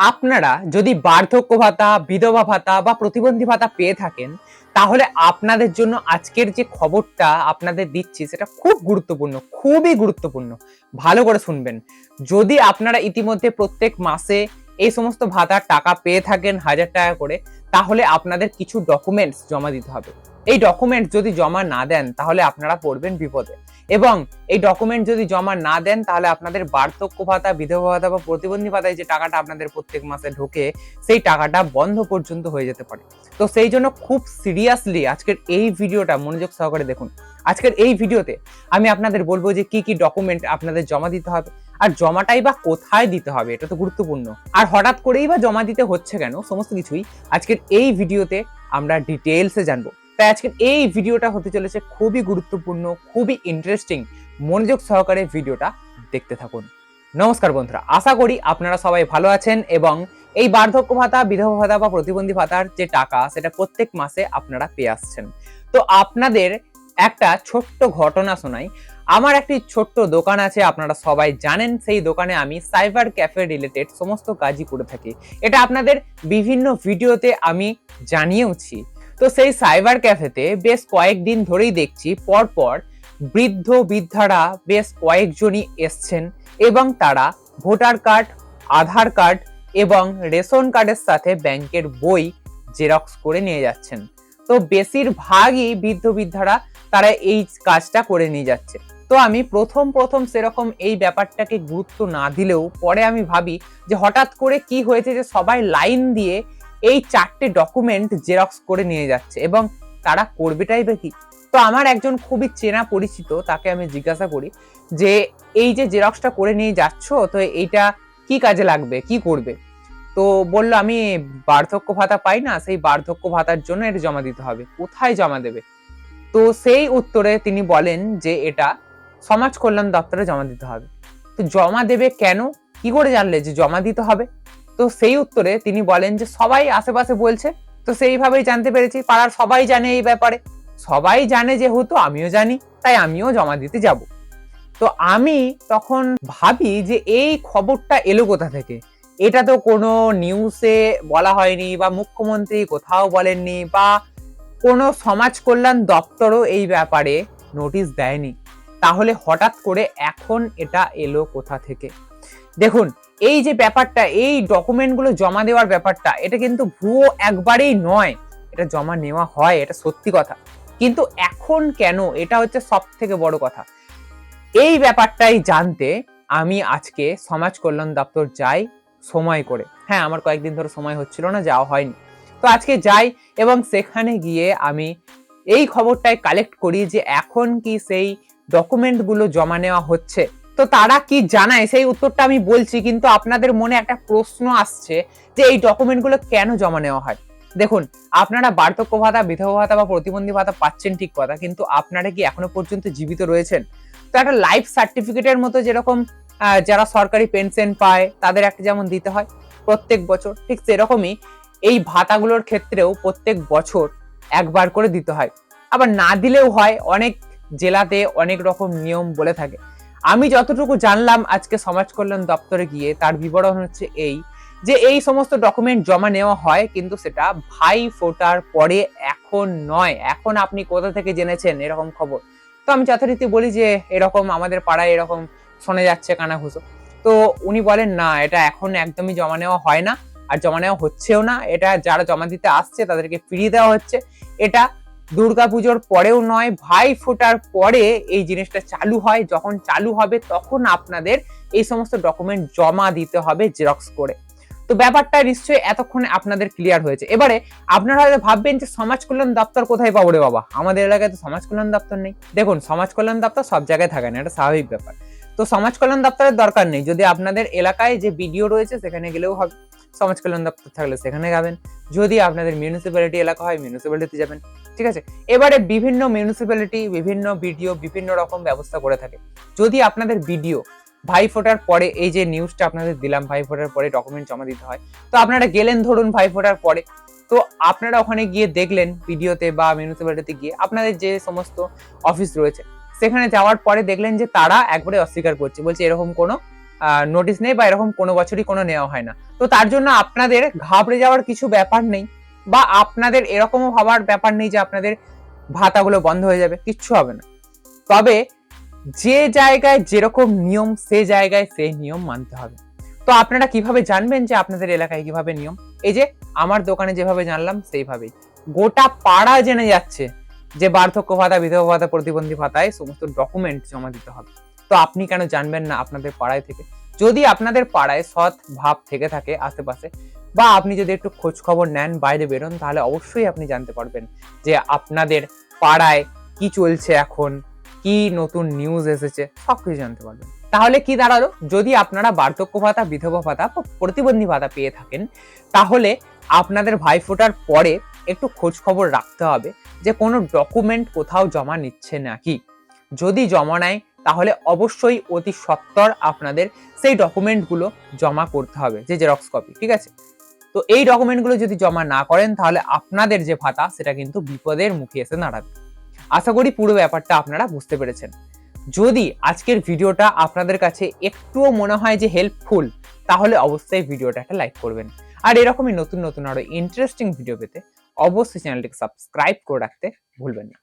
আপনারা যদি বার্ধক্য ভাতা, বিধবা ভাতা বা প্রতিবন্ধী ভাতা পেয়ে থাকেন, তাহলে আপনাদের জন্য আজকের যে খবরটা আপনাদের দিচ্ছি সেটা খুব গুরুত্বপূর্ণ, খুবই গুরুত্বপূর্ণ। ভালো করে শুনবেন। যদি আপনারা ইতিমধ্যে প্রত্যেক মাসে এই সমস্ত ভাতার টাকা পেয়ে থাকেন হাজার টাকা করে, তাহলে আপনাদের কিছু ডকুমেন্টস জমা দিতে হবে। এই ডকুমেন্ট যদি জমা না দেন, তাহলে আপনারা পড়বেন বিপদে। এবং এই ডকুমেন্ট যদি জমা না দেন, তাহলে আপনাদের বার্ধক্য ভাতা, বিধবা ভাতা বা প্রতিবন্ধী ভাতায় যে টাকাটা আপনাদের প্রত্যেক মাসে ঢোকে, সেই টাকাটা বন্ধ পর্যন্ত হয়ে যেতে পারে। তো সেই জন্য খুব সিরিয়াসলি আজকের এই ভিডিওটা মনোযোগ সহকারে দেখুন। আজকের এই ভিডিওতে আমি আপনাদের বলব যে কি কি ডকুমেন্ট আপনাদের জমা দিতে হবে, আর জমাটাই বা কোথায় দিতে হবে, এটা তো গুরুত্বপূর্ণ। আর হঠাৎ করেই বা জমা দিতে হচ্ছে কেন, সমস্ত কিছুই আজকের এই ভিডিওতে আমরা ডিটেলসে জানব। তাই আজকের এই ভিডিওটা হতে চলেছে খুবই গুরুত্বপূর্ণ, খুবই ইন্টারেস্টিং মনোযোগ সহকারে ভিডিওটা দেখতে থাকুন। নমস্কার বন্ধুরা, আশা করি আপনারা সবাই ভালো আছেন এবং এই বার্ধক্য ভাতা, বিধবা ভাতা বা প্রতিবন্ধী ভাতার যে টাকা, সেটা প্রত্যেক মাসে আপনারা পেয়ে আসছেন। তো আপনাদের একটা ছোট্ট ঘটনা শোনাই। আমার একটি ছোট্ট দোকান আছে, আপনারা সবাই জানেন, সেই দোকানে আমি সাইবার ক্যাফে রিলেটেড সমস্ত কাজই করে থাকি। এটা আপনাদের বিভিন্ন ভিডিওতে আমি জানিয়েওছি। তো সেই সাইবার ক্যাফেতে বেশ কয়েকদিন ধরেই দেখছি পরপর বৃদ্ধ বৃদ্ধারা বেশ কয়েকজনই এসছেন এবং তারা ভোটার কার্ড, আধার কার্ড এবং রেশন কার্ডের সাথে ব্যাংকের বই জেরক্স করে নিয়ে যাচ্ছেন। তো বেশিরভাগই বৃদ্ধ বৃদ্ধারা তারা এই কাজটা করে নিয়ে যাচ্ছে। তো আমি প্রথম প্রথম সেরকম এই ব্যাপারটাকে গুরুত্ব না দিলেও পরে আমি ভাবি যে হঠাৎ করে কি হয়েছে যে সবাই লাইন দিয়ে এই চারটে ডকুমেন্ট জেরক্স করে নিয়ে যাচ্ছে এবং তারা করবেটাই বা কি? তো আমার একজন খুবই চেনা পরিচিত, তাকে আমি জিজ্ঞাসা করি যে, এই যে জেরক্সটা করে নিয়ে যাচ্ছ, তো এইটা কি কাজে লাগবে? কি করবে? তো বলল, আমি বার্ধক্য ভাতা পাই না, সেই বার্ধক্য ভাতার জন্য এটা জমা দিতে হবে। কোথায় জমা দেবে? তো সেই উত্তরে তিনি বলেন যে, এটা সমাজ কল্যাণ দপ্তরে জমা দিতে হবে। তো জমা দেবে কেন? কি করে জানলে যে জমা দিতে হবে? তো সেই উত্তরে তিনি বলেন যে সবাই আশেপাশে বলছে, তো সেইভাবেই জানতে পেরেছি, পাড়ার সবাই জানে এই ব্যাপারে। সবাই জানে যেহেতু আমিও জানি, তাই আমিও জমা দিতে যাব। তো আমি তখন ভাবি যে এই খবরটা এলো কোথা থেকে? এটা তো কোনো নিউজে বলা হয়নি বা মুখ্যমন্ত্রী কোথাও বলেননি বা কোনো সমাজ কল্যাণ দপ্তরও এই ব্যাপারে নোটিশ দেয়নি। তাহলে হঠাৎ করে এখন এটা এলো কোথা থেকে? দেখুন এই যে ব্যাপারটা, এই ডকুমেন্টগুলো জমা দেওয়ার ব্যাপারটা, এটা কিন্তু ভুয়ো একবারেই নয়। এটা জমা নেওয়া হয়, এটা সত্যি কথা। কিন্তু এখন কেন? এটা হচ্ছে সব থেকে বড় কথা। এই ব্যাপারটাই জানতে আমি আজকে সমাজ কল্যাণ দপ্তর যাই সময় করে। হ্যাঁ আমার কয়েকদিন ধরে সময় হচ্ছিল না, যাওয়া হয়নি। তো আজকে যাই এবং সেখানে গিয়ে আমি এই খবরটাই কালেক্ট করি যে এখন কি সেই ডকুমেন্টগুলো জমা নেওয়া হচ্ছে। তো তারা কি জানায়? সেই উত্তরটা আমি বলছি, কিন্তু আপনাদের মনে একটা প্রশ্ন আসছে যে এই ডকুমেন্টগুলো কেন জমা নেওয়া হয়? দেখুন, আপনারা বার্ধক্য ভাতা, বিধবা ভাতা বা প্রতিবন্ধী ভাতা পাচ্ছেন ঠিক কথা, কিন্তু আপনারা কি এখনও পর্যন্ত জীবিত রয়েছেন? তো একটা লাইফ সার্টিফিকেটের মতো যেরকম যারা সরকারি পেনশন পায়, তাদের একটা যেমন দিতে হয়, প্রত্যেক বছর, ঠিক সেরকমই এই ভাতাগুলোর ক্ষেত্রেও প্রত্যেক বছর একবার করে দিতে হয়। আবার না দিলেও হয়, অনেক জেলাতে অনেক রকম নিয়ম বলে থাকে। আমি যতটুকু জানলাম আজকে সমাজ কল্যাণ দপ্তরে গিয়ে তার বিবরণ হচ্ছে এই, যে এই সমস্ত ডকুমেন্ট জমা নেওয়া হয় কিন্তু সেটা ভাই ফোটার পরে এখন নয়। এখন আপনি কোথা থেকে জেনেছেন এরকম খবর? তো আমি যথারীতি বলি যে এরকম আমাদের পাড়ায় এরকম শোনা যাচ্ছে কানাঘুষো। তো উনি বলেন, না, এটা এখন একদমই জমা নেওয়া হয় না, আর জমা নেওয়া হচ্ছেও না। এটা যারা জমা দিতে আসছে তাদেরকে ফিরিয়ে দেওয়া হচ্ছে। এটা দুর্গাপুজোর পরেও নয়, ভাই ফোটার পরে এই জিনিসটা চালু হয়। যখন চালু হবে, তখন আপনাদের এই সমস্ত ডকুমেন্ট জমা দিতে হবে জেরক্স করে। তো ব্যাপারটা নিশ্চয়ই এতক্ষণে আপনাদের ক্লিয়ার হয়েছে। এবারে আপনারা হয়তো ভাববেন যে সমাজ কল্যাণ দপ্তর কোথায় পাবো রে বাবা? আমাদের এলাকায় তো সমাজ কল্যাণ দপ্তর নেই। দেখুন, সমাজ কল্যাণ দপ্তর সব জায়গায় থাকে না, এটা স্বাভাবিক ব্যাপার। তো সমাজ কল্যাণ দপ্তরের দরকার নেই। যদি আপনাদের এলাকায় যে বিডিও রয়েছে, সেখানে গেলেও হবে। সমাজ কল্যাণ দপ্তর থাকলে সেখানে যাবেন। যদি আপনাদের মিউনিসিপ্যালিটি এলাকা হয় মিউনিসিপ্যালিটিতে যাবেন, ঠিক আছে? এবারে বিভিন্ন মিউনিসিপ্যালিটি বিভিন্ন বিডিও বিভিন্ন রকম ব্যবস্থা করে থাকে। যদি আপনাদের বিডিও ভাই ফোটার পরে, এই যে নিউজটা আপনাদের দিলাম ভাই ফোটার পরে ডকুমেন্ট জমা দিতে হয়, তো আপনারা গেলেন ধরুন ভাই ফোটার পরে, তো আপনারা ওখানে গিয়ে দেখলেন ভিডিওতে বা মিউনিসিপ্যালিটিতে গিয়ে আপনাদের যে সমস্ত অফিস রয়েছে, সেখানে যাওয়ার পরে দেখলেন যে তারা একবারে অস্বীকার করছে, বলছে এরকম কোনো নোটিশ নেই বা এরকম কোনো বছরই কোনো নেওয়া হয় না। তো তার জন্য আপনাদের ঘাবড়ে যাওয়ার কিছু ব্যাপার নেই বা আপনাদের এরকমও ভাবার ব্যাপার নেই যে আপনাদের ভাতাগুলো বন্ধ হয়ে যাবে, কিচ্ছু হবে না। তবে যে জায়গায় যেরকম নিয়ম, সে জায়গায় সেই নিয়ম মানতে হবে। তো আপনারা কীভাবে জানবেন যে আপনাদের এলাকায় কীভাবে নিয়ম? এই যে আমার দোকানে যেভাবে জানলাম, সেইভাবেই। গোটা পাড়া জেনে যাচ্ছে যে বার্ধক্য ভাতা, বিধবা ভাতা, প্রতিবন্ধী ভাতায় সমস্ত ডকুমেন্ট জমা দিতে হবে। তো আপনি কেন জানবেন না আপনাদের পাড়ায় থেকে? যদি আপনাদের পাড়ায় সৎ ভাব থেকে থাকে আশেপাশে বা আপনি যদি একটু খোঁজ খবর নেন, বাইরে বেরোন, তাহলে অবশ্যই আপনি জানতে পারবেন যে আপনাদের পাড়ায় কি চলছে এখন, কি নতুন নিউজ এসেছে, সবকিছু জানতে পারবেন। তাহলে কি দাঁড়াল? যদি আপনারা বার্ধক্য ভাতা, বিধবা ভাতা বা প্রতিবন্ধী ভাতা পেয়ে থাকেন, তাহলে আপনাদের ভাইফোঁটার পরে একটু খোঁজ খবর রাখতে হবে যে কোনো ডকুমেন্ট কোথাও জমা নিচ্ছে নাকি। যদি জমা নেয় তাহলে অবশ্যই অতি সত্বর আপনাদের সেই ডকুমেন্টগুলো জমা করতে হবে, যে জেরক্স কপি ঠিক আছে? তো এই ডকুমেন্টগুলো যদি জমা না করেন, তাহলে আপনাদের যে ভাতা, সেটা কিন্তু বিপদের মুখে এসে দাঁড়াবে। আশা করি পুরো ব্যাপারটা আপনারা বুঝতে পেরেছেন। যদি আজকের ভিডিওটা আপনাদের কাছে একটুও মনে হয় যে হেল্পফুল তাহলে অবশ্যই ভিডিওটা একটা লাইক করবেন। আর এরকমই নতুন নতুন আরও ইন্টারেস্টিং ভিডিও পেতে অবশ্যই চ্যানেলটিকে সাবস্ক্রাইব করে রাখতে ভুলবেন না।